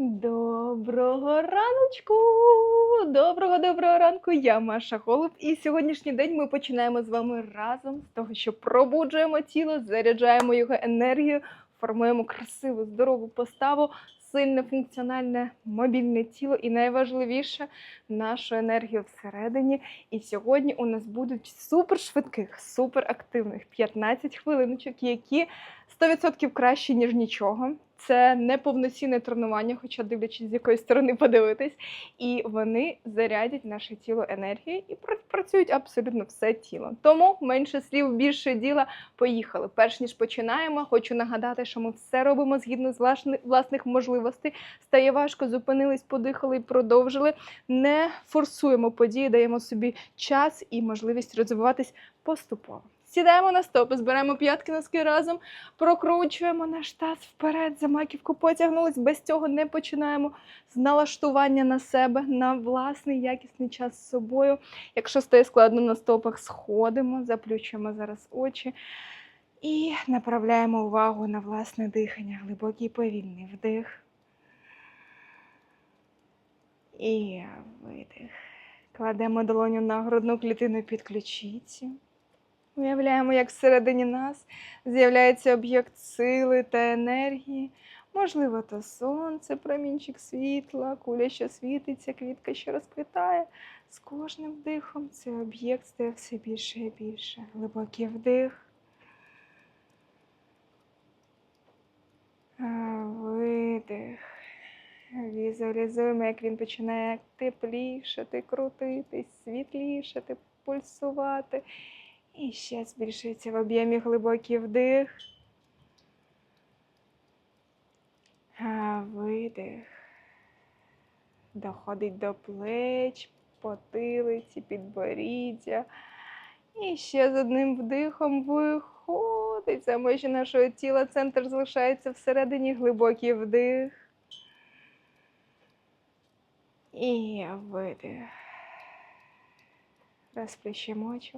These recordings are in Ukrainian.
Доброго раночку! Доброго доброго ранку! Я Маша Голуб, і сьогоднішній день ми починаємо з вами разом з того, що пробуджуємо тіло, заряджаємо його енергію, формуємо красиву, здорову поставу, сильне, функціональне, мобільне тіло і найважливіше нашу енергію всередині. І сьогодні у нас будуть супер швидких, супер 15 хвилиночок, які 100% краще, ніж нічого. Це не повноцінне тренування, хоча дивлячись, з якої сторони подивитись. І вони зарядять наше тіло енергією і пр- працюють абсолютно все тіло. Тому менше слів, більше діла. Поїхали. Перш ніж починаємо, хочу нагадати, що ми все робимо згідно з власни- власних можливостей. Стає важко, зупинились, подихали і продовжили. Не форсуємо події, даємо собі час і можливість розвиватись поступово. Сідаємо на стопи, зберемо п'ятки носки разом, прокручуємо наш таз вперед, за маківку потягнулись. Без цього не починаємо з налаштування на себе, на власний якісний час з собою. Якщо стає складно на стопах, сходимо, заплющуємо зараз очі і направляємо увагу на власне дихання. Глибокий повільний вдих. І видих. Кладемо долоню на грудну клітину під ключиці. Уявляємо, як всередині нас з'являється об'єкт сили та енергії. Можливо, то сонце, промінчик світла, куля, що світиться, квітка, що розквітає. З кожним вдихом цей об'єкт стає все більше і більше. Глибокий вдих. Видих. Візуалізуємо, як він починає теплішати, крутитись, світлішати, пульсувати. І ще збільшується в об'ємі глибокий вдих. Видих. Доходить до плеч, потилиці, підборіддя. І ще з одним вдихом виходить за межі нашого тіла. Центр залишається всередині глибокий вдих. І видих. Розплющимо очі,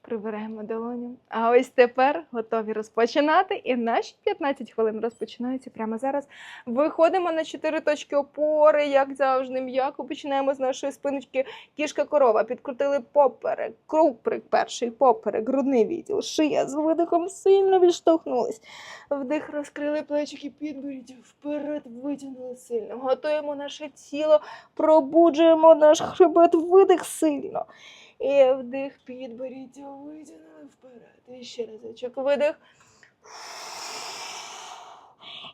прибираємо долоню. А ось тепер готові розпочинати. І наші 15 хвилин розпочинаються прямо зараз. Виходимо на 4 точки опори, як завжди, м'яко. Починаємо з нашої спиночки кішка корова. Підкрутили поперек, круприк перший, поперек, грудний відділ, шия з видихом сильно відштовхнулись. Вдих розкрили плечики, підборіддя вперед, витягнули сильно. Готуємо наше тіло, пробуджуємо наш хребет, видих сильно. І вдих, підборіддя, витягнули вперед. І ще разочок видих.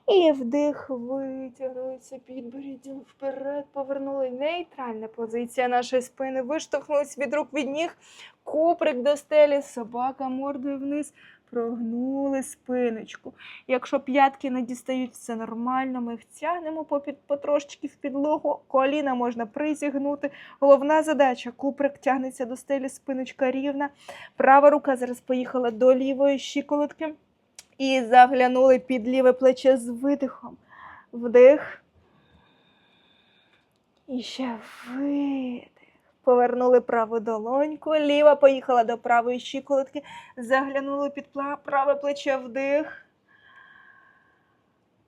І вдих, витягнулися підборіддя вперед, повернули нейтральна позиція нашої спини, виштовхнулись від рук від ніг, куприк до стелі, собака мордою вниз, прогнули спиночку. Якщо п'ятки не дістають, все нормально, ми їх тягнемо потрошечки в підлогу, коліна можна призігнути. Головна задача куприк тягнеться до стелі, спиночка рівна. Права рука зараз поїхала до лівої щиколотки. І заглянули під ліве плече з видихом. Вдих. І ще видих. Повернули праву долоньку, ліва поїхала до правої щиколотки, заглянули під праве плече вдих.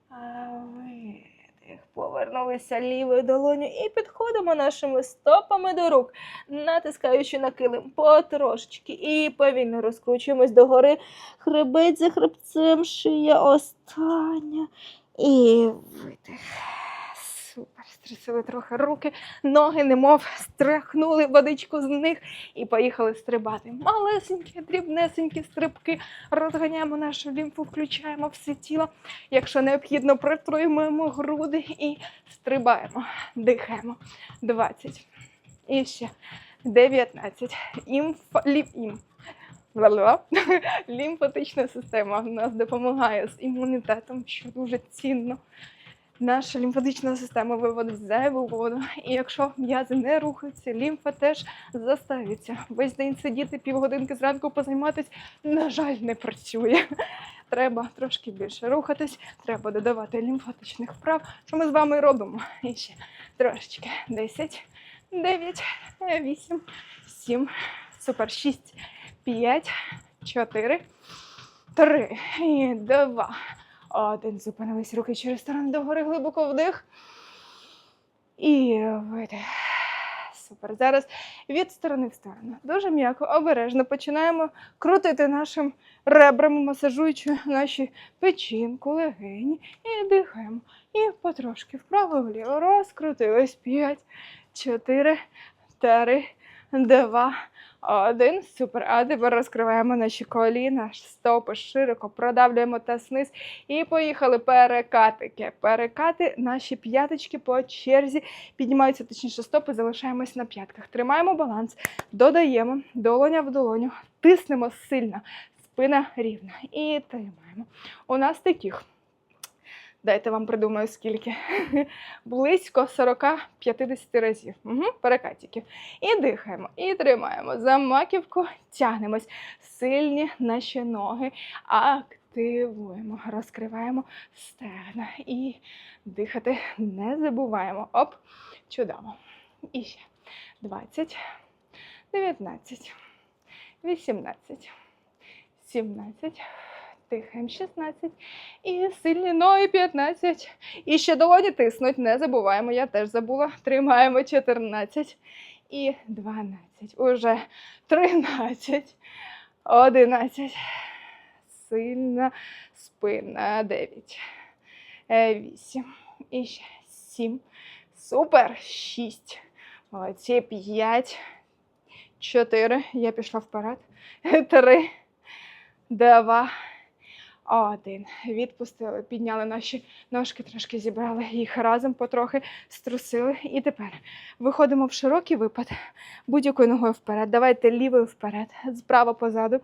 Видих. Повернулися лівою долоню і підходимо нашими стопами до рук, натискаючи на килим потрошечки. І повільно розкручуємось догори. Хребець за хребцем, шия остання. І видих. Супер. Трохи руки, ноги, немов стряхнули водичку з них і поїхали стрибати. Малесенькі, дрібнесенькі стрибки. Розганяємо нашу лімфу, включаємо все тіло. Якщо необхідно, притримуємо груди і стрибаємо. Дихаємо. 20. І ще 19. Імфа, ліп, ім. Лімфатична система в нас допомагає з імунітетом, що дуже цінно. Наша лімфатична система виводить зайву воду, і якщо м'язи не рухаються, лімфа теж заставиться. Весь день сидіти півгодинки зранку позайматись, на жаль, не працює. Треба трошки більше рухатись, треба додавати лімфатичних вправ, що ми з вами робимо. І ще трошечки. 10, 9, 8, 7, супер, 6, 5, 4, 3 і 2. Один. Зупинились руки через сторони догори, глибоко вдих. І видих. Супер. Зараз від сторони в сторону. Дуже м'яко, обережно починаємо крутити нашим ребрами, масажуючи наші печінку, легені. І дихаємо. І потрошки вправо-вліво. Розкрутились. П'ять, чотири, три, два, один. Супер. А тепер розкриваємо наші коліна, стопи широко, продавлюємо таз вниз. І поїхали перекатики. Перекати наші п'яточки по черзі. Піднімаються точніше стопи, залишаємось на п'ятках. Тримаємо баланс, додаємо долоня в долоню, тиснемо сильно, спина рівна. І тримаємо. У нас таких. Дайте вам придумаю скільки. Близько 40-50 разів. Угу, перекатиків. І дихаємо, і тримаємо. За маківку тягнемось. Сильні наші ноги. Активуємо, розкриваємо стегна. І дихати не забуваємо. Оп, чудово. І ще 20, 19, 18, 17 тих М16 і сильні ноги 15. І ще долоні тиснуть, не забуваємо, я теж забула. Тримаємо 14 і 12. Уже 13, 11. Сильна спина. 9. 8. Е, і ще 7. Супер. 6. Молодці. 5. 4. Я пішла вперед. 3. Два, один, Відпустили, підняли наші ножки, трошки зібрали їх разом, потрохи струсили. І тепер виходимо в широкий випад, будь-якою ногою вперед. Давайте лівою вперед, справа позаду.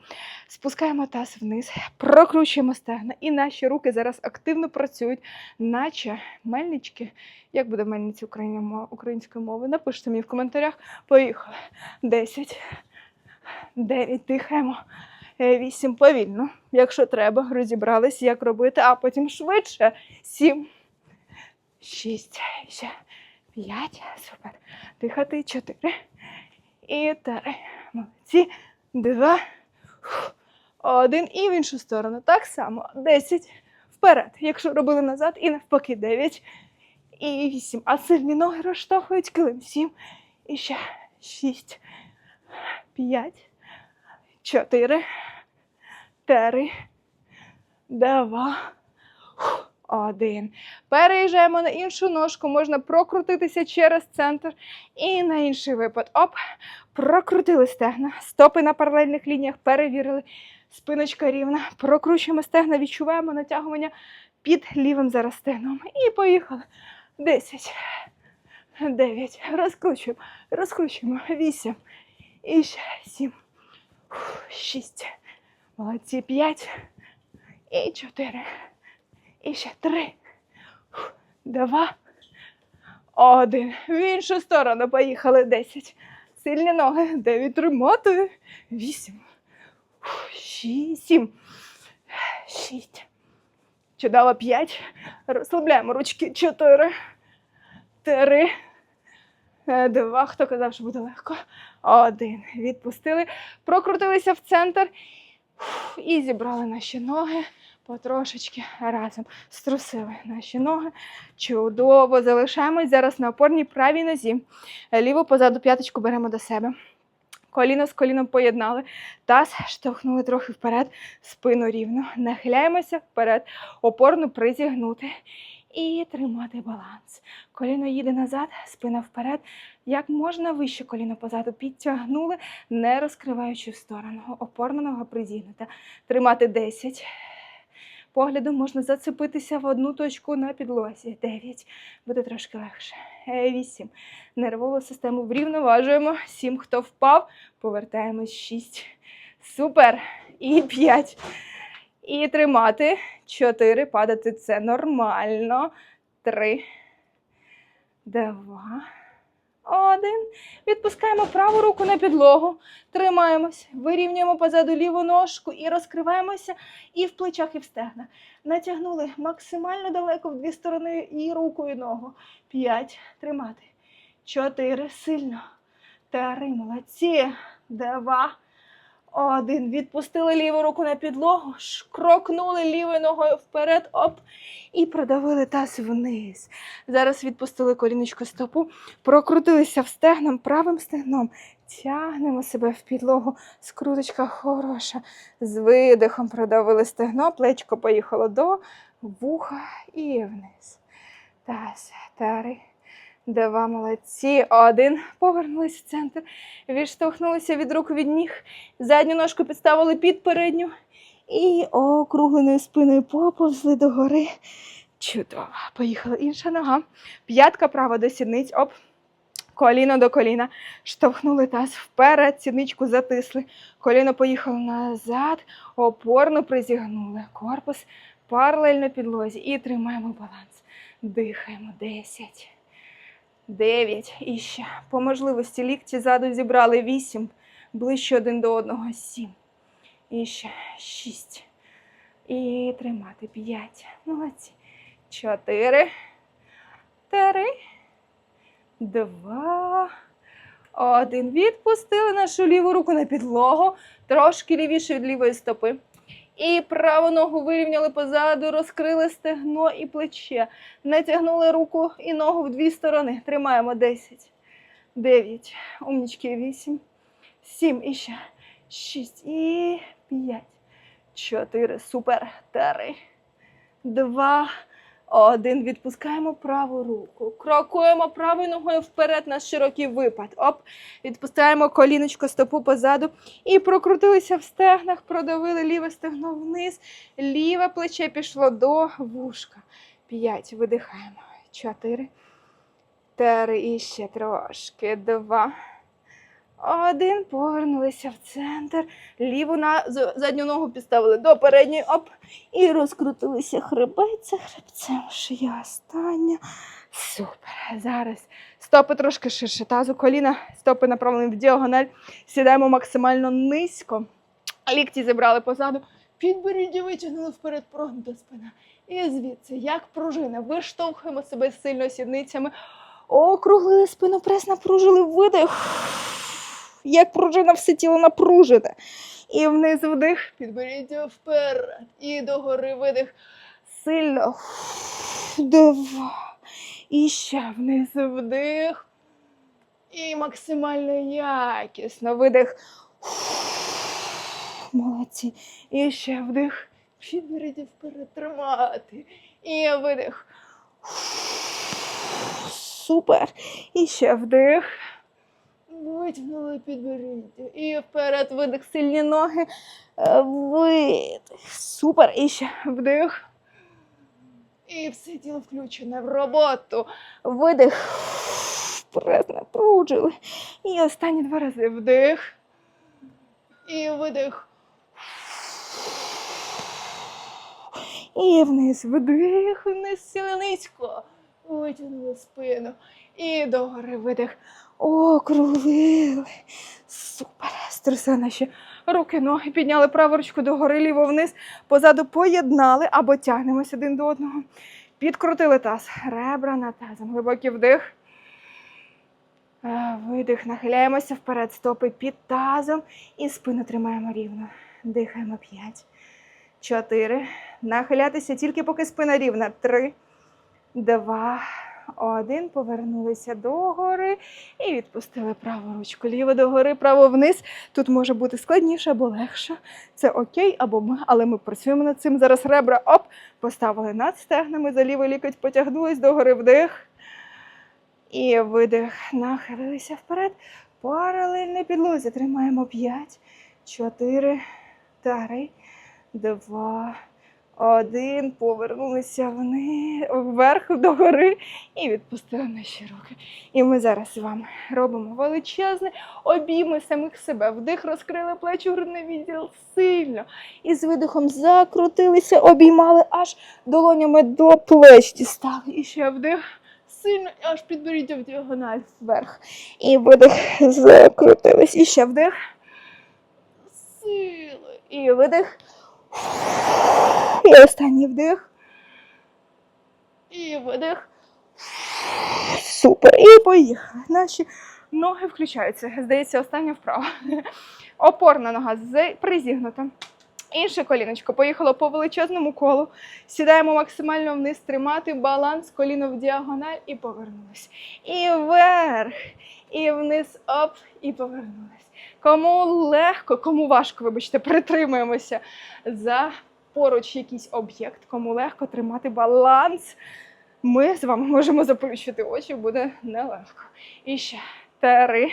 Спускаємо таз вниз, прокручуємо стегна, і наші руки зараз активно працюють, наче мельнички. Як буде мельниці української мови? Напишіть мені в коментарях. Поїхали. 10, 9, дихаємо. Вісім повільно, якщо треба, розібрались, як робити, а потім швидше. Сім, шість, ще п'ять, супер. Дихати чотири. І три. Молодці. Два. Один. І в іншу сторону. Так само. Десять. Вперед. Якщо робили назад, і навпаки, дев'ять. І вісім. А сильні ноги розштовхують килим. Сім. І ще шість. П'ять. Чотири три, два, один. Переїжджаємо на іншу ножку, можна прокрутитися через центр і на інший випад. Оп, прокрутили стегна, стопи на паралельних лініях, перевірили. Спиночка рівна. Прокручуємо стегна, відчуваємо натягування під лівим зараз стегном. І поїхали. Десять. Дев'ять. Розкручуємо. Розкручуємо. Вісім. І ще сім. Шість. Молодці, п'ять. І чотири. І ще три. Два. Один. В іншу сторону поїхали. Десять. Сильні ноги. Дев'ять. Тримати. Вісім. Шість. Сім. Шість. Чудово. П'ять. Розслабляємо ручки. Чотири. Три. Два. Хто казав, що буде легко? Один. Відпустили. Прокрутилися в центр. І зібрали наші ноги потрошечки разом. Струсили наші ноги. Чудово. Залишаємось зараз на опорній правій нозі. Ліву позаду п'яточку беремо до себе. Коліно з коліном поєднали. Таз штовхнули трохи вперед, спину рівно. Нахиляємося вперед, опорну призігнути. І тримати баланс. Коліно їде назад, спина вперед. Як можна вище коліно позаду підтягнули, не розкриваючи в сторону. Опорна нога призігнута. Тримати 10. Поглядом можна зацепитися в одну точку на підлозі. 9. Буде трошки легше. 8. Нервову систему врівноважуємо. 7. Хто впав, повертаємось. 6. Супер. І 5. І тримати. 4. Падати це нормально. 3. 2. Один. Відпускаємо праву руку на підлогу. Тримаємось. Вирівнюємо позаду ліву ножку і розкриваємося і в плечах, і в стегнах. Натягнули максимально далеко в дві сторони і руку, і ногу. П'ять. Тримати. Чотири. Сильно. Три. Молодці. Два. Один. Відпустили ліву руку на підлогу, крокнули лівою ногою вперед, оп, і продавили таз вниз. Зараз відпустили коліночко стопу, прокрутилися в стегном, правим стегном. Тягнемо себе в підлогу. Скруточка хороша. З видихом продавили стегно, плечко поїхало до вуха і вниз. Таз, тари. Два молодці. Один. Повернулись в центр. Відштовхнулися від рук від ніг. Задню ножку підставили під передню. І округленою спиною поповзли догори. Чудово. Поїхала інша нога. П'ятка права до сідниць. Оп. Коліно до коліна. Штовхнули таз вперед, сідничку затисли. Коліно поїхало назад, опорно призігнули. Корпус паралельно підлозі. І тримаємо баланс. Дихаємо. Десять. Дев'ять. І ще. По можливості лікті ззаду зібрали вісім. Ближче один до одного. Сім. І ще шість. І тримати. П'ять. Молодці. Чотири. Три. Два. Один. Відпустили нашу ліву руку на підлогу. Трошки лівіше від лівої стопи. І праву ногу вирівняли позаду, розкрили стегно і плече. Натягнули руку і ногу в дві сторони. Тримаємо 10, 9, умнічки 8, 7 і ще 6 і 5, 4, супер, 3, 2, один. Відпускаємо праву руку. Крокуємо правою ногою вперед на широкий випад. Оп. Відпускаємо коліночко стопу позаду. І прокрутилися в стегнах, продавили ліве стегно вниз, ліве плече пішло до вушка. П'ять. Видихаємо. Чотири. Три. І ще трошки. Два. Один. Повернулися в центр. Ліву на задню ногу підставили до передньої. Оп. І розкрутилися хребець за хребцем. Шия остання. Супер. Зараз стопи трошки ширше. Тазу коліна, стопи направлені в діагональ. Сідаємо максимально низько. Лікті зібрали позаду. Підборіддя витягнули вперед, прогнута спина. І звідси, як пружина, виштовхуємо себе сильно сідницями. Округлили спину, прес напружили, видих. Як пружина все тіло напружене. І вниз вдих, підборіддя вперед. І догори видих. Сильно. Два. І ще вниз вдих. І максимально якісно видих. Молодці. І ще вдих. Підборіддя вперед тримати. І видих. Супер. І ще вдих. Витягнули підборіддя. І вперед видих. Сильні ноги. Е, Видих. Супер. І ще вдих. І все тіло включене в роботу. Видих. Вперед напружили. І останні два рази вдих. І видих. І вниз вдих, вниз сіли низько. Витягнули спину. І догори видих. Округлили. Супер. Струса наші руки, ноги. Підняли праву ручку догори, ліво вниз. Позаду поєднали або тягнемось один до одного. Підкрутили таз. Ребра над тазом. Глибокий вдих. Е, Видих. Нахиляємося вперед. Стопи під тазом. І спину тримаємо рівно. Дихаємо 5. 4. Нахилятися тільки поки спина рівна. 3, 2, 1. Повернулися догори і відпустили праву ручку. Ліво догори, право вниз. Тут може бути складніше або легше. Це окей, або ми, але ми працюємо над цим. Зараз ребра оп, поставили над стегнами, за лівий лікоть потягнулись догори вдих. І видих. Нахилилися вперед. Паралельно підлозі. Тримаємо 5, 4, 3, 2, один. Повернулися вни, вверх догори і відпустили наші руки. І ми зараз з вами робимо величезний обійми самих себе. Вдих, розкрили плечі, грудний відділ сильно. І з видихом закрутилися, обіймали аж долонями до плеч дістали. І ще вдих. Сильно аж підборіддя в діагональ вверх. І видих, закрутились. І ще вдих. Сили. І видих. І останній вдих. І видих. Супер. І поїхали. Наші ноги включаються. Здається, остання вправа. Опорна нога призігнута. Інше коліночко поїхало по величезному колу. Сідаємо максимально вниз, тримати баланс, коліно в діагональ і повернулись. І вверх, і вниз, оп, і повернулись. Кому легко, кому важко, вибачте, притримуємося за поруч якийсь об'єкт, кому легко тримати баланс. Ми з вами можемо заплющити очі, буде нелегко. І ще три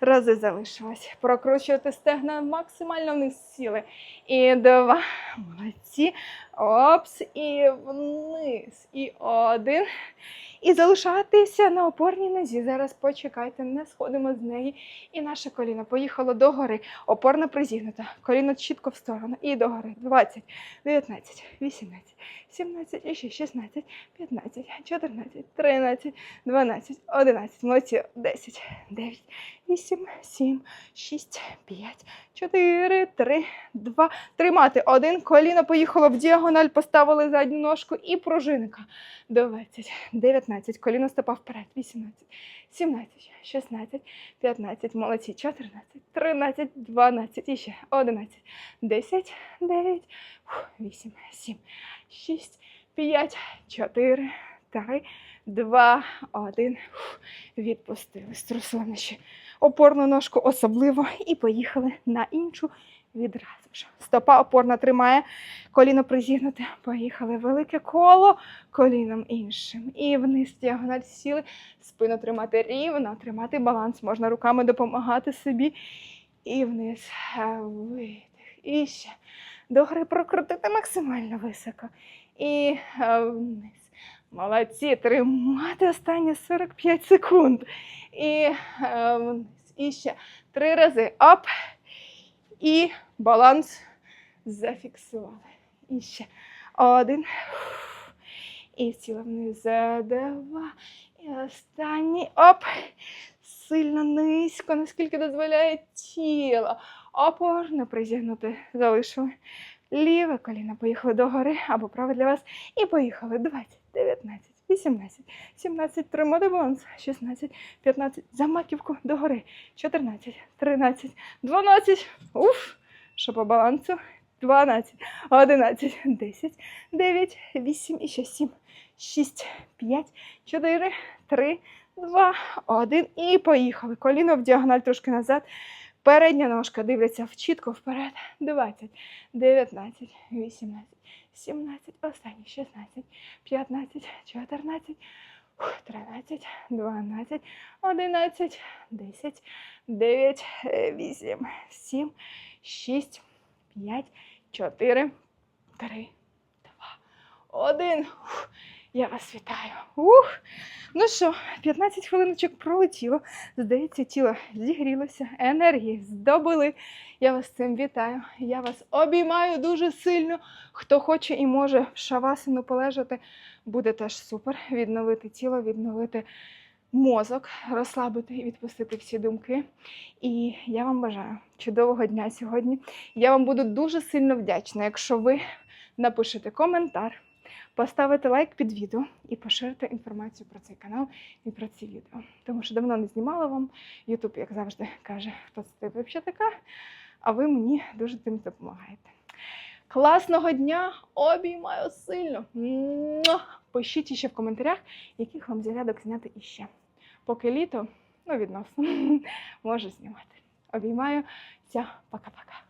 рази залишилось. Прокручувати стегна максимально вниз сіли. І два. Молодці. Опс. І вниз. І один. І залишатися на опорній нозі. Зараз почекайте, не сходимо з неї. І наше коліно поїхало догори. Опорна призігнута. Коліно чітко в сторону. І догори. 20, 19, 18, 17, і ще 16, 15, 14, 13, 12, 11. Молодці. 10, 9, 8, 7, 6, 5, 4, 3, 2. Тримати. Один. Коліно поїхало в діагональ, поставили задню ножку і пружинка. 20, 19, коліно стопа вперед, 18, 17, 16, 15, молодці, 14, 13, 12, і ще 11, 10, 9, 8, 7, 6, 5, 4, 3, 2, 1. Відпустили. Струсили наші опорну ножку особливо і поїхали на іншу відразу ж. Стопа опорна тримає, коліно призігнуте. Поїхали велике коло коліном іншим. І вниз діагональ сіли, спину тримати рівно, тримати баланс. Можна руками допомагати собі. І вниз е, видих. І ще догори прокрутити максимально високо. І е, вниз. Молодці, тримати останні 45 секунд. І е, вниз. І ще три рази. Оп. І баланс зафіксували. І ще один. І сіла вниз. Два. І останній. Оп. Сильно низько, наскільки дозволяє тіло. Опорно призігнути. Залишили. Ліве коліно. Поїхали догори або праве для вас. І поїхали. 20, 19, 18, 17, тримати баланс. 16, 15, за маківку догори. 14, 13, 12. Уф. Що по балансу? 12, 11, 10, 9, 8 і ще 7, 6, 5, 4, 3, 2, 1. І поїхали. Коліно в діагональ трошки назад. Передня ножка дивиться в- чітко вперед. 20, 19, 18, 17, останні 16, 15, 14, ух, 13, 12, 11, 10, 9, 8, 7, 6, 5, 4, 3, 2, 1. Я вас вітаю. Ух. Ну що, 15 хвилиночок пролетіло. Здається, тіло зігрілося, енергії здобули. Я вас цим вітаю. Я вас обіймаю дуже сильно. Хто хоче і може в шавасину полежати, буде теж супер. Відновити тіло, відновити мозок, розслабити і відпустити всі думки. І я вам бажаю чудового дня сьогодні. Я вам буду дуже сильно вдячна, якщо ви напишете коментар, поставите лайк під відео і поширите інформацію про цей канал і про ці відео. Тому що давно не знімала вам. Ютуб, як завжди, каже, хто це ти взагалі така, а ви мені дуже тим допомагаєте. Класного дня! Обіймаю сильно! Пишіть ще в коментарях, яких вам зарядок зняти іще. Поки літо, ну відносно, можу знімати. Обіймаю. Все, пока-пока.